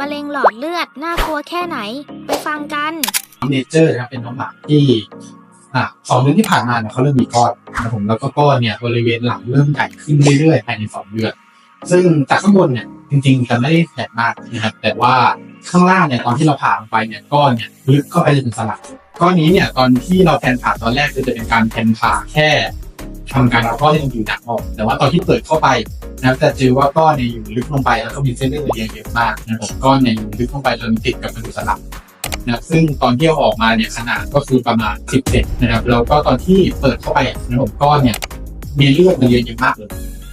มะเร็งหลอดเลือดน่ากลัวแค่ไหน ไปฟังกันเนเจอร์นะครับเป็นน้องหมาที่อะสองเดือนที่ผ่านมาเนี่ยเขาเริ่มมีก้อนนะผมแล้วก็ก้อนเนี่ยบริเวณหลังเริ่มใหญ่ขึ้นเรื่อยๆภายในสองเดือนซึ่งจากข้างบนเนี่ยจริงๆจะไม่ได้ใหญ่มากนะครับแต่ว่าข้างล่างเนี่ยตอนที่เราผ่าลงไปเนี่ยก้อนเนี่ยลึกเข้าไปจนถึงสลักก้อนนี้เนี่ยตอนที่เราแทนผ่าตอนแรกคือจะเป็นการแทนผ่าแค่ทำการเอาก้อนที่มันอยู่หนักออก แต่ว่าตอนที่เปิดเข้าไป นะครับจะเจอว่าก้อนเนี่ยอยู่ลึกลงไปแล้วก็มีเส้นเลือดเรียงเยอะมากนะครับก้อนเนี่ยอยู่ลึกลงไปจนติดกับกระดูกสันหลังนะครับซึ่งตอนที่เอาออกมาเนี่ยขนาดก็คือประมาณ 10เซนนะครับแล้วก็ตอนที่เปิดเข้าไปนะครับก้อนเนี่ยมีเลือดมันเยอะเยอะมากเลย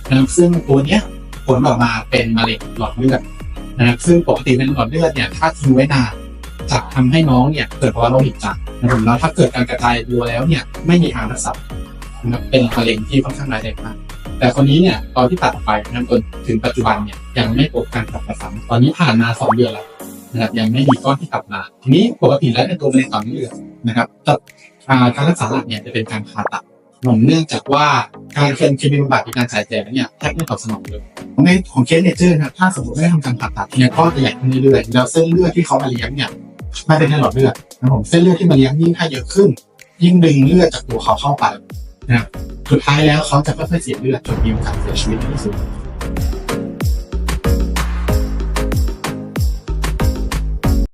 นะครับซึ่งตัวเนี้ยผลออกมาเป็นมะเร็งหลอดเลือดนะครับซึ่งปกติเป็นหลอดเลือดเนี่ยถ้าทิ้งไว้นานจะทำให้น้องเนี่ยเกิดภาวะโรคหิตจัดนะครับแล้วถ้าเกิดการกระจายตัวแล้วเนี่ยไม่มีทางรักษานะครับเป็นมะเร็งที่ค่อนข้างร้ายแรงมาก แต่คนนี้เนี่ยตอนที่ตัดออกไปนะครับจนถึงปัจจุบันเนี่ยยังไม่พบการกลับมาซ้ำตอนนี้ผ่านมาสองเดือนแล้วนะครับยังไม่มีก้อนที่กลับมาทีนี้ปกติแล้วในตัวมะเร็งต่อมน้ำเหลืองนะครับจะการรักษาหลักเนี่ยจะเป็นการผ่าตัดผมเนื่องจากว่าการเคมีเคมีบำบัดในการฉายแสงเนี่ยแทบไม่ตอบสนองเลยในของเคสเนเจอร์นะถ้าสมมติไม่ทำการผ่าตัดเนี่ยก็จะใหญ่ขึ้นเรื่อยๆแล้วเส้นเลือดที่เขามาเลี้ยงเนี่ยไม่เป็นแค่หลอดเลือดนะผมเส้นเลือดที่มาเลี้ยงยิ่งถ้าเยอะขึ้น ยิ่งดึงเลือดจากตัวเขาเข้าไปนะ สุดท้ายแล้วเขาจะค่อยเสียเลือดจนมีโอกาสเสียชีวิตในที่สุด